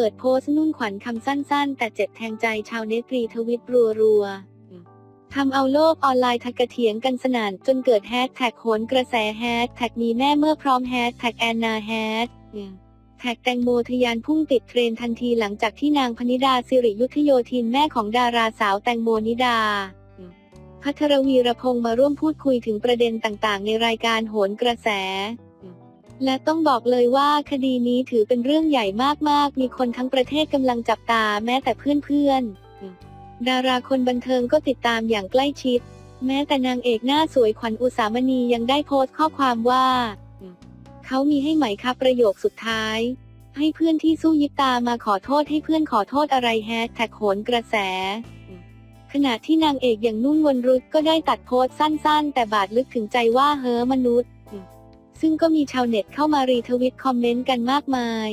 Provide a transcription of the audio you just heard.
เปิดโพสต์นุ่นขวัญคำสั้น ๆ แต่เจ็บแทงใจชาวเน็ตรีทวิตรัวๆทำเอาโลกออนไลน์ทักกะเถียงกันสนั่นจนเกิดแฮชแท็กโหนกระแสแฮชแท็กมีแม่เมื่อพร้อมแฮชแท็กแอนนาแฮชแท็กแตงโมทะยานพุ่งติดเทรนทันทีหลังจากที่นางพนิดาสิริยุทธโยธินแม่ของดาราสาวแตงโมนิดา พัทรวีรพงษ์มาร่วมพูดคุยถึงประเด็นต่างๆ ในรายการโหนกระแส และต้องบอกเลยว่าคดีนี้ถือเป็นเรื่องใหญ่มากๆ มีคนทั้งประเทศกำลังจับตาแม้แต่เพื่อนๆ ดาราคนบันเทิงก็ติดตามอย่างใกล้ชิด แม้แต่นางเอกหน้าสวยขวัญอุสามณียังได้โพสต์ข้อความว่า เขามีให้ไหมครับประโยคสุดท้าย ให้เพื่อนที่สู้ยิบตามาขอโทษให้เพื่อนขอโทษอะไรแฮชแท็กโหนกระแส ขณะที่นางเอกอย่างนุ่นวรรุตก็ได้ตัดโพสต์สั้น ๆ แต่บาดลึกถึงใจว่าเฮ้อมนุษย์ ซึ่งก็มีชาวเน็ตเข้ามารีทวิตคอมเมนต์กันมากมาย